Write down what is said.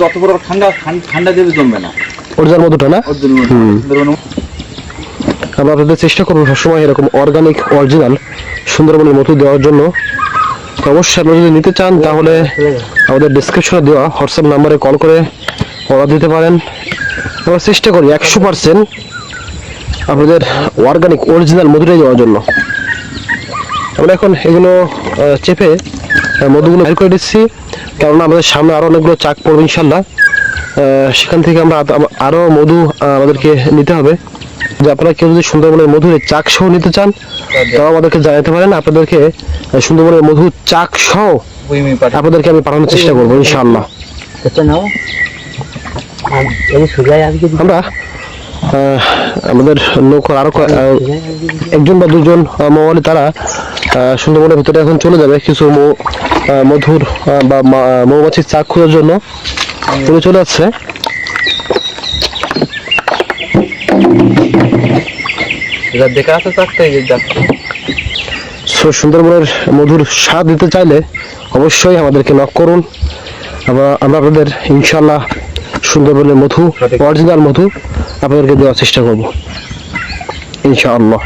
যত বড় ঠান্ডা ঠান্ডা দেবে জমবে না। অরিজিনাল মধুটা না? আমরা আপনাদের চেষ্টা করব সবসময় এরকম অর্গানিক অরিজিনাল সুন্দরবনের মধু দেওয়ার জন্য। অবশ্যই আপনি যদি নিতে চান তাহলে আমাদের ডিসক্রিপশনে দেওয়া হোয়াটসঅ্যাপ নাম্বারে কল করে অর্ডার দিতে পারেন। আমরা চেষ্টা করি একশো পার্সেন্ট আপনাদের অর্গানিক অরিজিনাল মধুটাই দেওয়ার জন্য। আমরা এখন এগুলো চেপে মধুগুলো বের করে দিচ্ছি। কেননা আমাদের সামনে আরও অনেকগুলো চাক পড়বে ইনশাল্লাহ সেখান থেকে আমরা আরও মধু আমাদেরকে নিতে হবে। যে আপনারা কেউ যদি সুন্দরবনের মধুর চাক সহ নিতে চান তাও আমাদেরকে জানাতে পারেন। আপনাদেরকে সুন্দরবনের মধু চাক সহ আপনাদেরকে আমি পাঠানোর চেষ্টা করব ইনশাআল্লাহ। এটা নাও। আর এই সুজাই আজকে আমরা আমাদের লোক আরও একজন বা দুজন আহ, তারা সুন্দরবনের ভিতরে এখন চলে যাবে কিছু মধুর বা মৌমাছির চাক খোঁজার জন্য। চলে চলে যাচ্ছে দেখা আছে সো সুন্দরবনের মধুর স্বাদ দিতে চাইলে অবশ্যই আমাদেরকে নক করুন। আমরা আমরা আপনাদের ইনশাল্লাহ সুন্দরবনের মধু অরিজিনাল মধু আপনাদেরকে দেওয়ার চেষ্টা করব। ইনশাআল্লাহ।